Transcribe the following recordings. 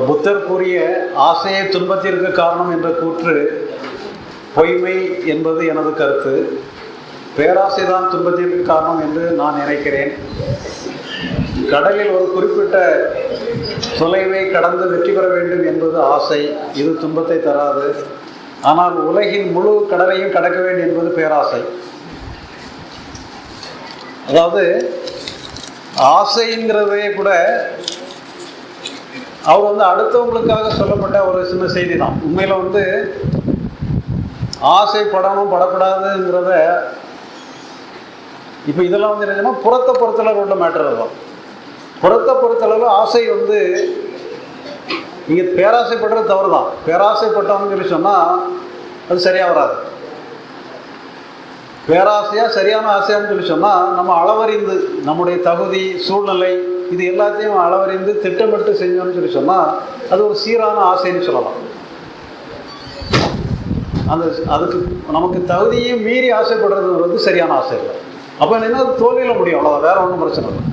புத்தர் கூறிய ஆசையை துன்பத்திற்கு காரணம் என்ற கூற்று பொய்மை என்பது எனது கருத்து. பேராசைதான் துன்பத்திற்கு காரணம் என்று நான் நினைக்கிறேன். கடலில் ஒரு குறிப்பிட்ட தொலைவை கடந்து வெற்றி பெற வேண்டும் என்பது ஆசை. இது துன்பத்தை தராது. ஆனால் உலகின் முழு கடலையும் கடக்க வேண்டும் என்பது பேராசை. அதாவது ஆசைங்கிறதே கூட அவர் வந்து அடுத்தவங்களுக்காக சொல்லப்பட்ட ஒரு சின்ன செய்தி தான் உண்மையில் வந்து ஆசைப்படணும் படக்கூடாதுங்கிறத இப்போ இதெல்லாம் வந்து என்னன்னா புறத்தை பொறுத்தளவு உள்ள மேட்டர் தான் புறத்தை பொறுத்தளவு ஆசை வந்து நீங்கள் பேராசைப்படுறது தவறு தான் பேராசைப்பட்டோம்னு சொல்லி சொன்னால் அது சரியாக வராது. பேராசையாக சரியான ஆசையான்னு சொல்லி சொன்னால் நம்ம அளவறிந்து நம்முடைய தகுதி சூழ்நிலை இது எல்லாத்தையும் அளவறிந்து திட்டமிட்டு செஞ்சோம்னு சொல்லி சொன்னால் அது ஒரு சீரான ஆசைன்னு சொல்லலாம். அந்த அதுக்கு நமக்கு தகுதியும் மீறி ஆசைப்படுறதுங்கிறது வந்து சரியான ஆசை இல்லை. அப்போ என்ன தோல்வியில் முடியும் அவ்வளோதான் வேற ஒன்றும் பிரச்சனை இல்லை.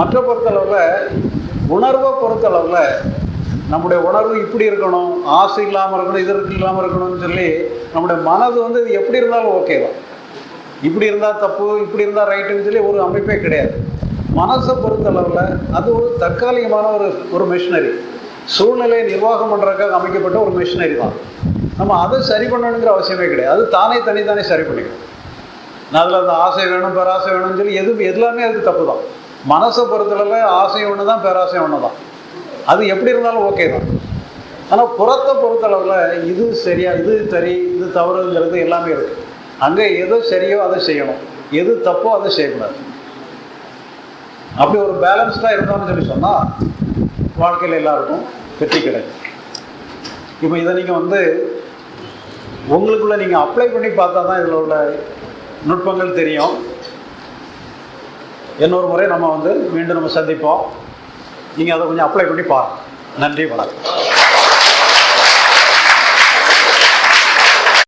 மற்ற பொறுத்தளவில் உணர்வை பொறுத்தளவில் நம்முடைய உணர்வு இப்படி இருக்கணும் ஆசை இல்லாமல் இருக்கணும் இது இல்லாமல் இருக்கணும்னு சொல்லி நம்முடைய மனது வந்து இது எப்படி இருந்தாலும் ஓகே தான். இப்படி இருந்தால் தப்பு இப்படி இருந்தால் ரைட்டுன்னு சொல்லி ஒரு அமைப்பே கிடையாது. மனசை பொறுத்தளவில் அது ஒரு தற்காலிகமான ஒரு ஒரு மிஷினரி சூழ்நிலையை நிர்வாகம் பண்ணுறதுக்காக அமைக்கப்பட்ட ஒரு மிஷினரி தான். நம்ம அதை சரி பண்ணணுங்கிற அவசியமே கிடையாது. அது தானே தனித்தானே சரி பண்ணிக்கணும். நல்ல அதில் அந்த ஆசை வேணும் பேராசை வேணும்னு சொல்லி எது எல்லாமே அதுக்கு தப்பு தான். மனசை பொறுத்தளவில் ஆசை ஒன்று தான் பேராசை ஒன்று தான் அது எப்படி இருந்தாலும் ஓகே தான். ஆனால் புறத்தை பொறுத்தளவில் இது சரியா இது சரி இது தவறுங்கிறது எல்லாமே இருக்குது அங்கே எது சரியோ அதை செய்யணும். எது தப்போ அதை செய்யக்கூடாது. அப்படி ஒரு பேலன்ஸ்டாக இருந்தோம்னு சொல்லி சொன்னால் வாழ்க்கையில் எல்லாருக்கும் வெற்றி கிடைக்கும். இப்போ இதை நீங்கள் வந்து உங்களுக்குள்ள நீங்கள் அப்ளை பண்ணி பார்த்தா தான் இதில் உள்ள நுட்பங்கள் தெரியும். இன்னொரு முறை நம்ம வந்து மீண்டும் நம்ம சந்திப்போம். நீங்கள் அதை கொஞ்சம் அப்ளை பண்ணி பாருங்கள் நன்றி வணக்கம்.